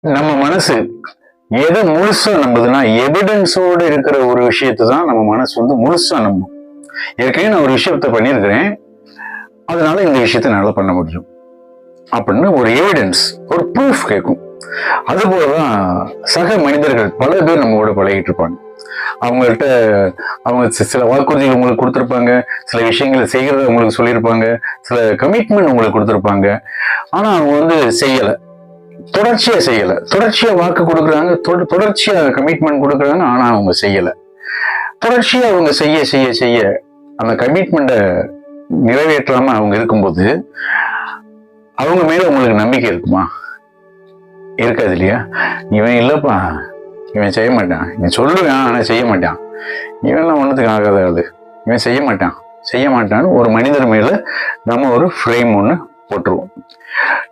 நம்ம மனசு எதை முழுசா நம்புதுன்னா எவிடன்ஸோடு இருக்கிற ஒரு விஷயத்தை தான் நம்ம மனசு வந்து முழுசா நம்பும். ஏற்கனவே நான் ஒரு விஷயத்த பண்ணியிருக்கிறேன். அதனால இந்த விஷயத்த என்னால் பண்ண முடியும். அப்படின்னு ஒரு எவிடன்ஸ் ஒரு ப்ரூஃப் கேட்கும். அதுபோலதான் சக மனிதர்கள் பல பேர் நம்மளோட பழகிட்டு இருப்பாங்க. அவங்கள்ட்ட அவங்க சில வாக்குறுதிகள் உங்களுக்கு கொடுத்துருப்பாங்க. சில விஷயங்களை செய்கிறத உங்களுக்கு சொல்லியிருப்பாங்க. சில கமிட்மெண்ட் உங்களுக்கு கொடுத்துருப்பாங்க. ஆனால் அவங்க வந்து செய்யலை. தொடர்ச்சியா செய்யல. தொடர்ச்சியா வாக்கு கொடுக்குறாங்க தொட- தொடர்ச்சியா கமிட்மெண்ட் கொடுக்குறாங்க ஆனா அவங்க செய்யல. தொடர்ச்சியா அவங்க செய்ய செய்ய செய்ய அந்த கமிட்மெண்ட்டை நிறைவேற்றாம அவங்க இருக்கும்போது அவங்க மேல உங்களுக்கு நம்பிக்கை இருக்குமா? இருக்காது இல்லையா? இவன் இல்லப்பா இவன் செய்ய மாட்டான். இவன் சொல்லுவான் ஆனா செய்ய மாட்டான். இவன்லாம் ஒன்றுத்துக்கு ஆகாத ஆளு. இவன் செய்ய மாட்டான். செய்ய மாட்டான்னு ஒரு மனிதர் மேல நம்ம ஒரு ஃப்ரேம் ஒன்று போட்டுருவோம்.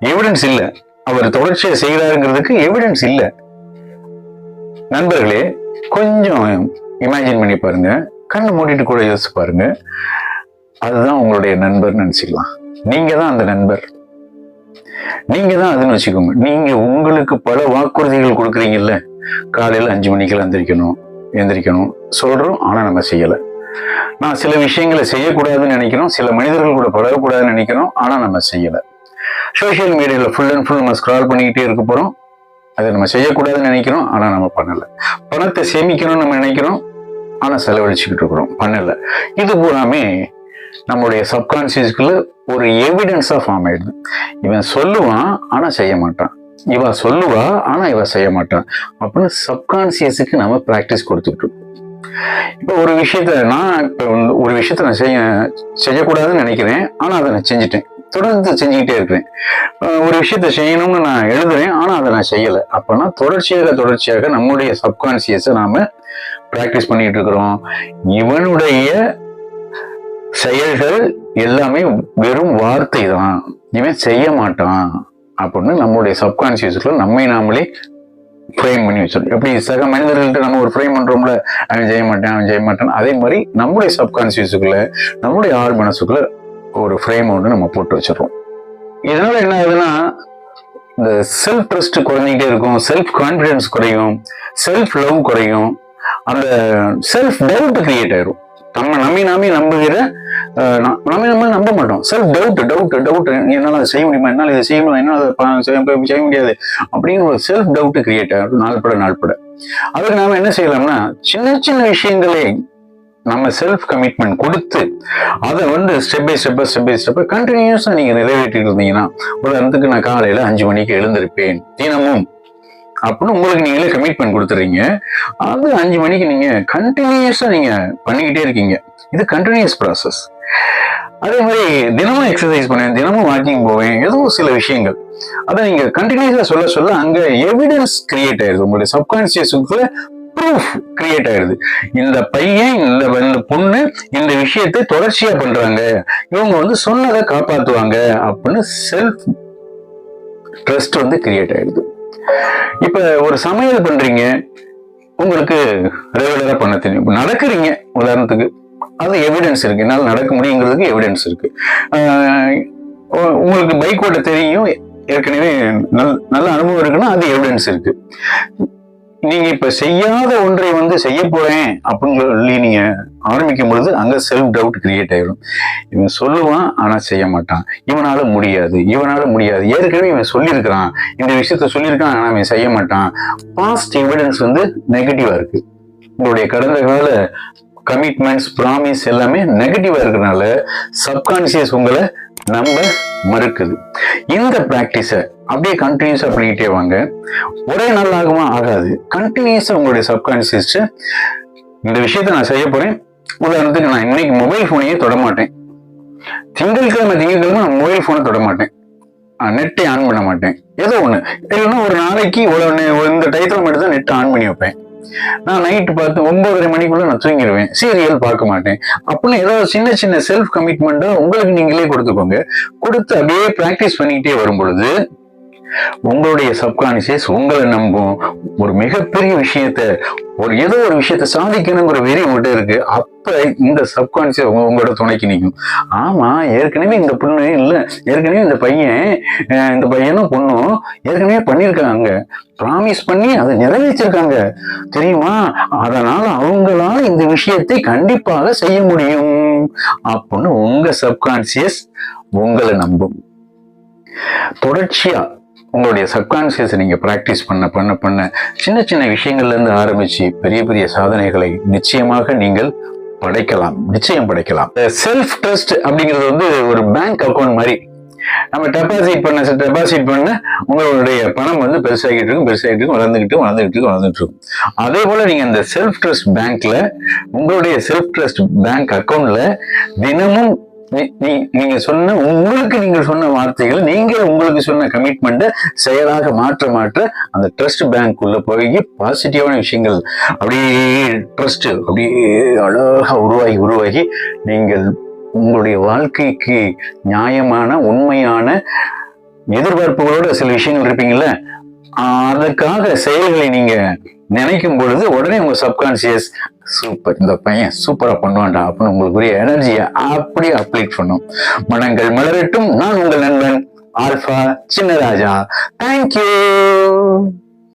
எவிடன்ஸ் இல்லை. அவர் தொடர்ச்சியை செய்கிறாருங்கிறதுக்கு எவிடன்ஸ் இல்லை. நண்பர்களே கொஞ்சம் இமேஜின் பண்ணி பாருங்க. கண்ணு மூடிட்டு கூட யோசிச்சு பாருங்க. அதுதான் உங்களுடைய நண்பர்னு நினைச்சுக்கலாம். நீங்க தான் அந்த நண்பர். நீங்க தான் அதுன்னு வச்சுக்கோங்க. நீங்க உங்களுக்கு பல வாக்குறுதிகள் கொடுக்குறீங்கல்ல. காலையில அஞ்சு மணிக்கெல்லாம் எந்திரிக்கணும் எந்திரிக்கணும். சொல்றோம் ஆனா நம்ம செய்யல. நான் சில விஷயங்களை செய்யக்கூடாதுன்னு நினைக்கிறோம். சில மனிதர்கள் கூட பழகக்கூடாதுன்னு நினைக்கிறோம். ஆனா நம்ம செய்யல. சோஷியல் மீடியாவில் ஃபுல் அண்ட் ஃபுல் நம்ம ஸ்க்ரால் பண்ணிக்கிட்டே இருக்க போகிறோம் அதை நம்ம செய்யக்கூடாதுன்னு நினைக்கிறோம் ஆனால் நம்ம பண்ணலை. பணத்தை சேமிக்கணும்னு நம்ம நினைக்கிறோம் ஆனால் செலவழிச்சுக்கிட்டு இருக்கிறோம். பண்ணலை. இது பூராமே நம்மளுடைய சப்கான்சியஸ்க்குள்ள ஒரு எவிடன்ஸாக ஃபார்ம் ஆயிடுது. இவன் சொல்லுவான் ஆனா செய்ய மாட்டான். இவ சொல்லுவா ஆனால் இவ செய்ய மாட்டான். அப்படின்னு சப்கான்சியஸுக்கு நம்ம ப்ராக்டிஸ் கொடுத்துக்கிட்டு இருக்கோம். இப்போ ஒரு விஷயத்த நான் இப்போ ஒரு விஷயத்த நான் செய்ய செய்யக்கூடாதுன்னு நினைக்கிறேன் ஆனால் அதை நான் செஞ்சுட்டேன். தொடர்ந்து செஞ்சுக்கிட்டே இருக்கிறேன் ஒரு விஷயத்த செய்யணும்னு நான் எழுதுறேன் ஆனா அதை நான் செய்யல. அப்பனா தொடர்ச்சியாக தொடர்ச்சியாக நம்முடைய சப்கான்சியஸை நாம ப்ராக்டிஸ் பண்ணிட்டு இருக்கிறோம். இவனுடைய செயல்கள் எல்லாமே வெறும் வார்த்தை தான். இவன் செய்ய மாட்டான் அப்படின்னு நம்மளுடைய சப்கான்சியஸ்ல நம்மை நாமளே ஃப்ரேம் பண்ணி வச்சிடும் எப்படி சக மனிதர்கள்ட்ட நம்ம ஒரு ஃப்ரேம் பண்றோம்ல அவன் செய்ய மாட்டேன் அவன் செய்ய மாட்டான். அதே மாதிரி நம்முடைய சப்கான்சியஸுக்குள்ள நம்முடைய ஆள் மனசுக்குள்ள ஒரு ஃப்ரேம் ஒன்று நம்ம போட்டு வச்சிடறோம். இதனால என்ன ஆகுதுன்னா இந்த செல்ஃப் ட்ரஸ்ட் குறைஞ்சிக்கிட்டே இருக்கும் செல்ஃப் கான்ஃபிடன்ஸ் குறையும் செல்ஃப் லவ் குறையும் அந்த செல்ஃப் டவுட் கிரியேட் ஆயிரும். நம்ம நம்பி நாமே நம்புகிற நம்ம நம்ம நம்ப மாட்டோம். செல்ஃப் டவுட் டவுட் டவுட் என்னால் அதை செய்ய முடியுமா என்னால் இதை செய்ய முடியுமா என்னால் அதை செய்ய செய்ய முடியாது அப்படின்னு ஒரு செல்ஃப் டவுட் கிரியேட் ஆகும் நாள்பட நாள்பட. அதுக்கு நாம என்ன செய்யலாம்னா சின்ன சின்ன விஷயங்களே நம்ம செல்ஃப் கமிட்மெண்ட் கொடுத்து அதை வந்து step by step step by step கண்டினியூஸாக நீங்க நிறைவேற்றிட்டு இருந்தீங்கன்னா உதாரணத்துக்கு நான் காலையில அஞ்சு மணிக்கு எழுந்திருப்பேன் தினமும் அப்படின்னு உங்களுக்கு நீங்களே கமிட்மெண்ட் கொடுத்துறீங்க அது அஞ்சு மணிக்கு நீங்க கண்டினியூஸாக நீங்க பண்ணிக்கிட்டே இருக்கீங்க. இது கண்டினியூஸ் ப்ராசஸ் அதே மாதிரி தினமும் எக்ஸசைஸ் பண்ணுவேன் தினமும் வாக்கிங் போவேன் ஏதோ சில விஷயங்கள். அதை நீங்க கண்டினியூஸா சொல்ல சொல்ல அங்க எவிடன்ஸ் கிரியேட் ஆயிருது உங்களுடைய சப்கான்சியஸுக்குள்ள ப்ரூஃப் கிரியேட் ஆயிடுது. இந்த பையன் இந்த இந்த பொண்ணு இந்த விஷயத்தை தொடர்ச்சியா பண்றாங்க. இவங்க வந்து சொன்னதை காப்பாத்துவாங்க அப்படின்னு செல்ஃப் ட்ரஸ்ட் வந்து கிரியேட் ஆயிடுது. இப்ப ஒரு சமையல் பண்றீங்க உங்களுக்கு ரெகுலரா பண்ண தெரியும். இப்ப நடக்கிறீங்க உதாரணத்துக்கு. அது எவிடன்ஸ் இருக்கு. என்னால் நடக்க முடியுங்கிறதுக்கு எவிடன்ஸ் இருக்கு. ஆஹ் உங்களுக்கு பைக் ஓட்ட தெரியும். ஏற்கனவே நல் நல்ல அனுபவம் இருக்குன்னா அது எவிடன்ஸ் இருக்கு. நீங்க இப்ப செய்யாத ஒன்றை வந்து செய்ய போறேன் அப்படின்னு சொல்லி நீங்க ஆரம்பிக்கும் பொழுது அங்க செல்ஃப் டவுட் கிரியேட் ஆயிடும் இவன் சொல்லுவான் ஆனா செய்ய மாட்டான். இவனால முடியாது இவனால முடியாது. ஏற்கனவே இவன் சொல்லியிருக்கிறான். இந்த விஷயத்த சொல்லியிருக்கான் ஆனா இவன் செய்ய மாட்டான். பாஸ்ட் எவிடன்ஸ் வந்து நெகட்டிவா இருக்கு. உங்களுடைய கடந்த கால கமிட்மெண்ட்ஸ் ப்ராமிஸ் எல்லாமே நெகட்டிவா இருக்கறனால சப்கான்சியஸ் உங்களை நம்ப மறுக்குது. இந்த ப்ராக்டிஸை அப்படியே கண்டினியூஸாக பண்ணிக்கிட்டே வாங்க. ஒரே நாள் ஆகுமா? ஆகாது. கண்டினியூஸாக உங்களுடைய சப்கான்சியஸ் இந்த விஷயத்த நான் செய்ய போறேன். உதாரணத்துக்கு நான் இன்னைக்கு மொபைல் போனையே தொட மாட்டேன். திங்கட்கிழமை திங்கட்கிழமை நான் மொபைல் ஃபோனை தொட மாட்டேன். நெட்டை ஆன் பண்ண மாட்டேன். ஏதோ ஒன்று இல்லைன்னா ஒரு நாளைக்கு இவ்வளவு இந்த டயத்துல மட்டும் தான் நெட் ஆன் பண்ணி வைப்பேன். நான் நைட்டு பார்த்து ஒன்பதரை மணிக்குள்ள நான் தூங்கிடுவேன் சீரியல் பார்க்க மாட்டேன். அப்படின்னு ஏதாவது சின்ன சின்ன செல்ஃப் கமிட்மெண்ட்டை உங்களுக்கு நீங்களே கொடுத்துக்கோங்க. கொடுத்து அப்படியே பிராக்டிஸ் பண்ணிக்கிட்டே வரும் பொழுது உங்களுடைய சப்கான்சியஸ் உங்களை நம்பும். ஒரு மிகப்பெரிய விஷயத்த ஒரு ஏதோ ஒரு விஷயத்த சாதிக்கணுங்கிற வெறி உங்கள்கிட்ட இருக்கு. அப்ப இந்த சப்கான்சியஸ் உங்களோட துணைக்கு நிற்கும் ஆமா ஏற்கனவே இந்த பொண்ணு இல்ல. ஏற்கனவே இந்த பையன் இந்த பையனும் பொண்ணும் ஏற்கனவே பண்ணியிருக்காங்க ப்ராமிஸ் பண்ணி அதை நிறைவேற்றிருக்காங்க. தெரியுமா? அதனால அவங்களால இந்த விஷயத்தை கண்டிப்பாக செய்ய முடியும். அப்படின்னு உங்க சப்கான்சியஸ் உங்களை நம்பும். தொடர்ச்சியா உங்களுடைய சப்கான்சியஸ் நீங்க ப்ராக்டிஸ் பண்ண பண்ண பண்ண சின்ன சின்ன விஷயங்கள்ல இருந்து ஆரம்பிச்சு பெரிய பெரிய சாதனைகளை நிச்சயமாக நீங்கள் படைக்கலாம் நிச்சயம் படைக்கலாம். செல்ஃப் ட்ரஸ்ட் அப்படிங்கிறது வந்து ஒரு பேங்க் அக்கவுண்ட் மாதிரி. நம்ம டெபாசிட் பண்ண டெபாசிட் பண்ண உங்களுடைய பணம் வந்து பெருசாகிட்டு இருக்கும் பெருசாகிட்டு இருக்கும் வளர்ந்துகிட்டு வளர்ந்துகிட்டு இருக்கும் வளர்ந்துட்டு இருக்கும். அதே போல நீங்க அந்த செல்ஃப் ட்ரஸ்ட் பேங்க்ல உங்களுடைய செல்ஃப் ட்ரஸ்ட் பேங்க் அக்கவுண்ட்ல தினமும் நீங்க சொன்ன உங்களுக்கு நீங்க சொன்ன வார்த்தைகள் நீங்க உங்களுக்கு சொன்ன கமிட்மெண்ட்டை செயலாக மாற்ற மாற்ற அந்த ட்ரஸ்ட் பேங்க் உள்ள போய் பாசிட்டிவான விஷயங்கள் அப்படியே ட்ரஸ்ட் அப்படியே அழகா உருவாகி உருவாகி நீங்கள் உங்களுடைய வாழ்க்கைக்கு நியாயமான உண்மையான எதிர்பார்ப்புகளோட சில விஷயங்கள் இருப்பீங்கல்ல? அதற்காக செயல்களை நீங்க நினைக்கும் பொழுது உடனே உங்க சப்கான்சியஸ் சூப்பர் இந்த பையன் சூப்பரா பண்ணுவான்டா. அப்படின்னு உங்களுக்குரிய எனர்ஜியை அப்படியே அப்ளிக் பண்ணும். மனங்கள் மலரட்டும். நான் உங்கள் நண்பன் ஆல்பா சின்னராஜா. தேங்க்யூ